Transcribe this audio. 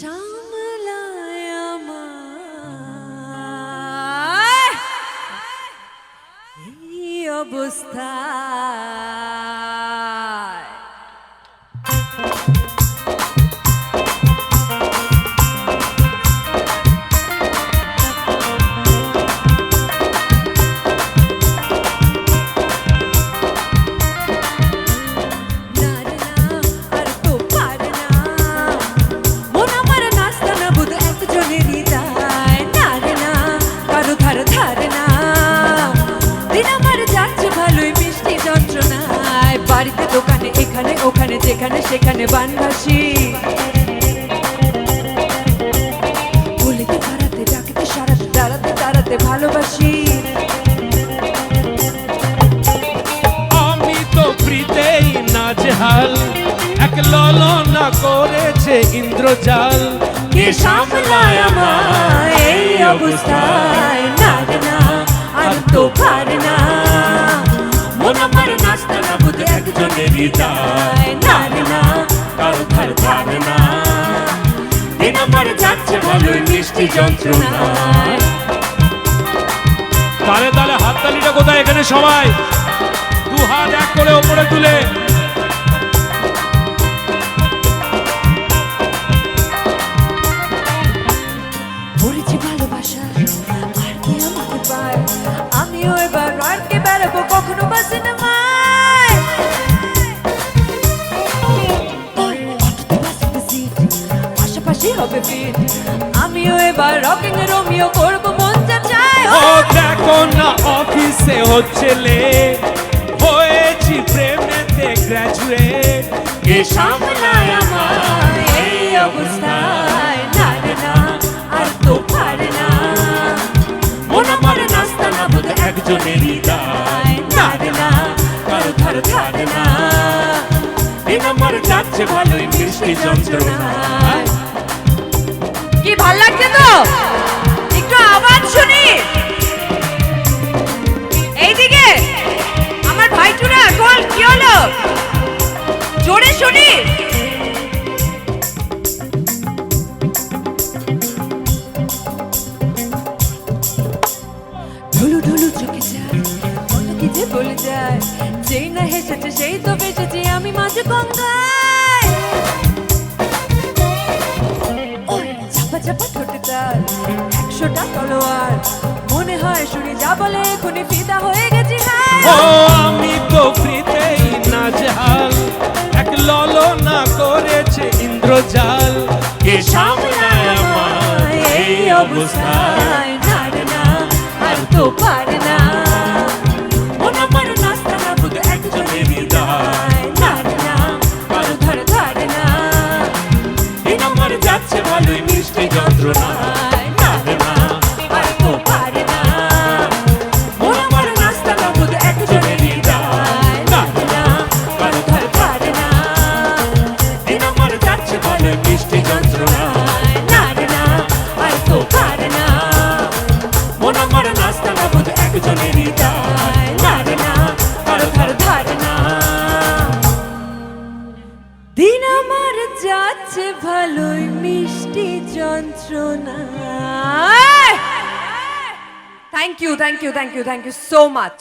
সামলায় আমার। অবস্থা। যন্ত্রণায় বাড়িতে দোকানে এখানে ওখানে যেখানে সেখানে বানভাসি। বলিতে দাঁড়াতে ডাকিতে সারাতে ভালোবাসি। আমি তো প্রীতেই নাজহাল এক ললনা করেছে ইন্দ্রজাল। কে সামলায় আমার এই অবস্থায়? না আর তো পারে না। একজনেরই দায় না কারও ধার ধারে না। দিন আমার যাচ্ছে ভালোই মিষ্টি যন্ত্রণায়। তালে তালে হাততালিটা কোথায় এখানে সবাই? দু হাত এক করে ওপরে তুলে। ভালোবাসা। আমিও এবার রকিং রোমিও করব, মন যা চায় ও দেখো না, অফিসে হচ্ছে লে হয়েছি প্রেমেতে গ্র্যাজুয়েট কে সামলায় আমায় এই অবস্থায়। না আর তো পারে না। মন আমার নাস্তা না বোধ একজনেরই দায় না না, কারও ধার ধারে না। দিন আমার যাচ্ছে ভালোই, মিষ্টি তো একটু আওয়াজ শুনি। কল কি যে বলে যায়। যেই না হেসেছে, সেই তো বেসেছি, আমি মাঝে গঙ্গায়। শুনি যা বলে এখনই ফিদা হয়ে গেছি হ্যাঁ। ও আমি তো ফ্রিতেই নাজেহাল। এক ললনা করেছে ইন্দ্রজাল। কে সামলায় আমায় এই অবস্থায়? না রে না আর তো পারে না। আমার নাস্তা না মিষ্টি যন্ত্রণা। না আর তো পারে না মন আমার নাস্তা না বুঝে একজনেরই দায় রে না কারও ধার ধারে না দিন আমার যাচ্ছে ভালোই মিষ্টি যন্ত্রণা। Thank you thank you thank you thank you so much